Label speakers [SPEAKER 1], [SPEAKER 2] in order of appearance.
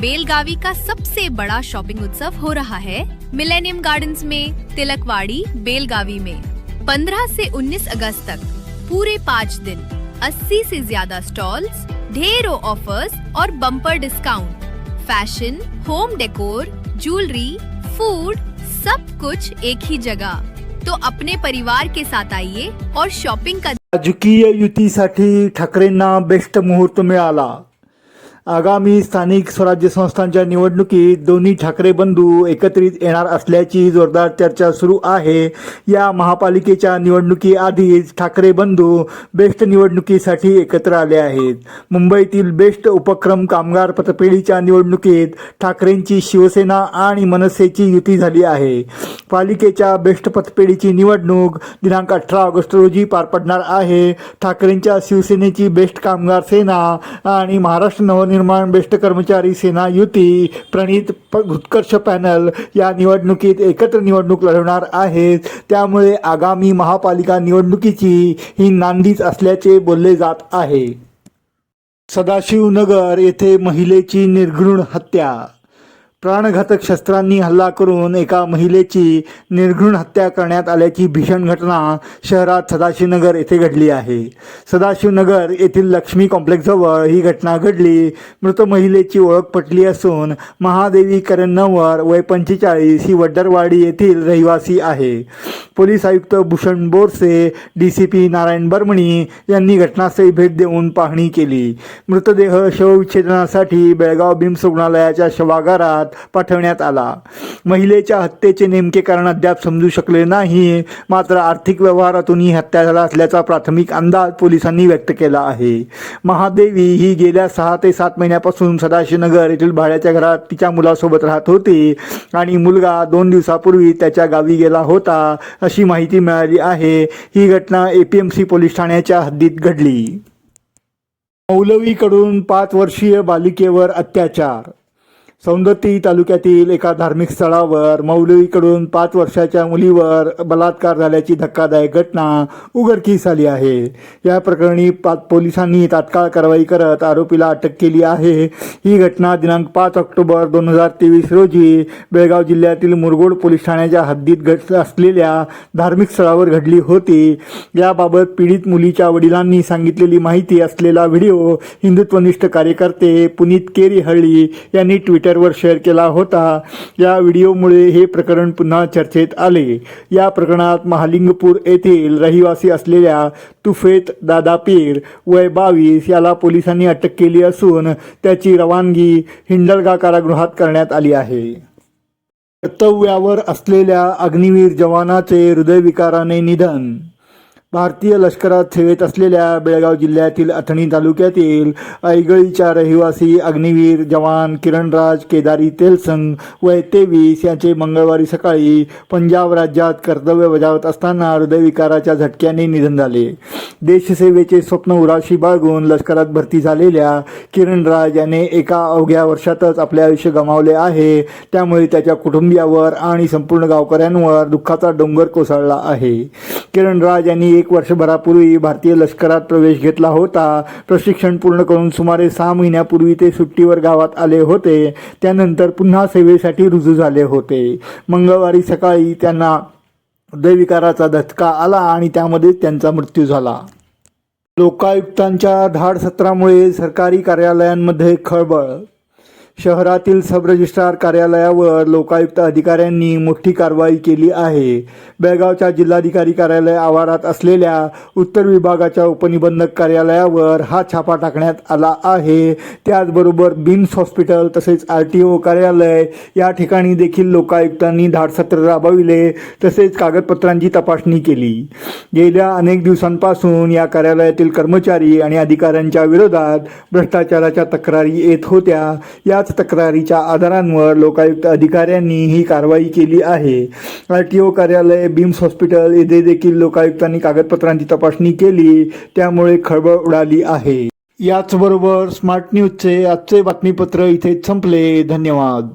[SPEAKER 1] बेलगावी का सबसे बड़ा शॉपिंग उत्सव हो रहा है मिलेनियम गार्डन्स में, तिलकवाड़ी, बेलगावी में। 15 से 19 अगस्त तक, पूरे पाँच दिन 80 से ज़्यादा स्टॉल्स, ढेरों ऑफर्स और bumper discount. Fashion, home decor, jewellery, food, सब कुछ एक ही जगह। तो अपने परिवार के साथ आइए और शॉपिंग का
[SPEAKER 2] राजकीय युतीसाठी ठाकरेंना बेस्ट मुहूर्त मिळाला. आगामी स्थानिक स्वराज्य संस्थांच्या निवडणुकीत दोन्ही ठाकरे बंधू एकत्रित येणार असल्याची जोरदार चर्चा सुरू आहे. या महापालिकेच्या निवडणुकीआधीच ठाकरे बंधू बेस्ट निवडणुकीसाठी एकत्र आले आहेत. मुंबईतील बेस्ट उपक्रम कामगार पतपेढीच्या निवडणुकीत ठाकरेंची शिवसेना आणि मनसेची युती झाली आहे. पालिकेच्या बेस्ट पतपेढीची निवडणूक दिनांक अठरा ऑगस्ट रोजी पार पडणार आहे. ठाकरेंच्या शिवसेनेची बेस्ट कामगार सेना आणि महाराष्ट्र नवनिर्माण बेस्ट कर्मचारी सेना युती प्रणित उत्कर्ष पॅनल या निवडणुकीत एकत्र निवडणूक लढवणार आहेत. त्यामुळे आगामी महापालिका निवडणुकीची ही नांदीच असल्याचे बोलले जात आहे. सदाशिवनगर येथे महिलेची निर्घृण हत्या प्राणघातक शस्त्रांनी हल्ला करून एका महिलेची निर्घृण हत्या करण्यात आल्याची भीषण घटना शहरात सदाशिवनगर येथे घडली आहे. सदाशिवनगर येथील लक्ष्मी कॉम्प्लेक्सजवळ ही घटना घडली. मृत महिलेची ओळख पटली असून महादेवी करन्नवर वय पंचेचाळीस ही वड्डरवाडी येथील रहिवासी आहे. पोलीस आयुक्त Bhushan Borse D C P Narayan Barmani यांनी घटनास्थळी भेट देऊन पाहणी केली. मृतदेह शवविच्छेदनासाठी बेळगाव बिम्स रुग्णालयाच्या शवागारात पाठवण्यात आला. महिलेच्या हत्येचे नेमके कारण अद्याप समजू शकले नाही मात्र आर्थिक व्यवहारातून ही हत्या झाला असल्याचा प्राथमिक अंदाज पोलिसांनी व्यक्त केला आहे. महादेवी ही गेल्या सहा ते सात महिन्यापासून सदाशिवनगर येथील भाड्याच्या घरात तिच्या मुलासोबत राहत होती आणि मुलगा दोन दिवसापूर्वी त्याच्या गावी गेला होता. अशी माहिती मिळाली आहे. ही घटना एपीएमसी पोलीस ठाण्याच्या हद्दीत घडली. मौलवीकडून पाच वर्षीय बालिकेवर अत्याचार सौंदती तालुक्यातील एका धार्मिक स्थळावर मौलवीकडून पाच वर्षाच्या मुलीवर बलात्कार झाल्याची धक्कादायक घटना उघडकीस आली आहे. या प्रकरणी पाच पोलिसांनी तात्काळ कारवाई करत आरोपीला अटक केली आहे. ही घटना दिनांक पाच ऑक्टोबर दोन हजार तेवीस रोजी बेळगाव जिल्ह्यातील मुरगोड पोलीस ठाण्याच्या हद्दीत घट असलेल्या धार्मिक स्थळावर घडली होती. याबाबत पीडित मुलीच्या वडिलांनी सांगितलेली माहिती असलेला व्हिडिओ हिंदुत्वनिष्ठ कार्यकर्ते पुनीत केरीहळ्ळी यांनी ट्विटरवर शेअर केला होता. या व्हिडिओमुळे हे प्रकरण पुन्हा चर्चेत आले. या प्रकरणात महालिंगपूर येथील रहिवासी असलेल्या तुफेत दादा पीर वय बावीस याला पोलिसांनी अटक केली असून त्याची रवानगी हिंडलगा कारागृहात करण्यात आली आहे. कर्तव्यावर असलेल्या अग्निवीर जवानाचे हृदयविकाराने निधन भारतीय लष्करात सेवेत असलेल्या बेळगाव जिल्ह्यातील अथणी तालुक्यातील ऐगळीच्या रहिवासी अग्निवीर जवान किरणराज केदारी तेलसंग वय तेवीस यांचे मंगळवारी सकाळी पंजाब राज्यात कर्तव्य बजावत असताना हृदयविकाराच्या झटक्याने निधन झाले. देशसेवेचे स्वप्न उराशी बाळगून लष्करात भरती झालेल्या किरणराज याने एका अवघ्या वर्षातच आपले आयुष्य गमावले आहे. त्यामुळे त्याच्या कुटुंबियावर आणि संपूर्ण गावकऱ्यांवर दुःखाचा डोंगर कोसळला आहे. किरणराज यांनी एक वर्षभरापूर्वी भारतीय लष्करात प्रवेश घेतला होता. प्रशिक्षण पूर्ण करून सुमारे सहा महिन्यापूर्वी ते सुट्टीवर गावात आले होते. त्यानंतर पुन्हा सेवेसाठी रुजू झाले होते. मंगळवारी सकाळी त्यांना हृदयविकाराचा धक्का आला आणि त्यामध्येच त्यांचा मृत्यू झाला. लोकायुक्तांच्या धाड सत्रामुळे सरकारी कार्यालयांमध्ये खळबळ शहरातील सब रजिस्ट्रार कार्यालयावर लोकायुक्त अधिकाऱ्यांनी मोठी कारवाई केली आहे. बेळगावच्या जिल्हाधिकारी कार्यालय आवारात असलेल्या उत्तर विभागाच्या उपनिबंधक कार्यालयावर हा छापा टाकण्यात आला आहे. त्याचबरोबर बिम्स हॉस्पिटल तसेच आर टी ओ कार्यालय या ठिकाणी देखील लोकायुक्तांनी धाडसत्र राबविले तसेच कागदपत्रांची तपासणी केली. गेल्या अनेक दिवसांपासून या कार्यालयातील कर्मचारी आणि अधिकाऱ्यांच्या विरोधात भ्रष्टाचाराच्या तक्रारी येत होत्या. याच तक्रारीच्या आधारांवर लोकायुक्त अधिकाऱ्यांनी ही कारवाई केली आहे. आर टी ओ कार्यालय बीम्स हॉस्पिटल येथे देखील लोकायुक्तांनी कागदपत्रांची तपासणी केली. त्यामुळे खळबळ उडाली आहे. याचबरोबर स्मार्ट न्यूजचे आजचे बातमीपत्र इथे संपले. धन्यवाद.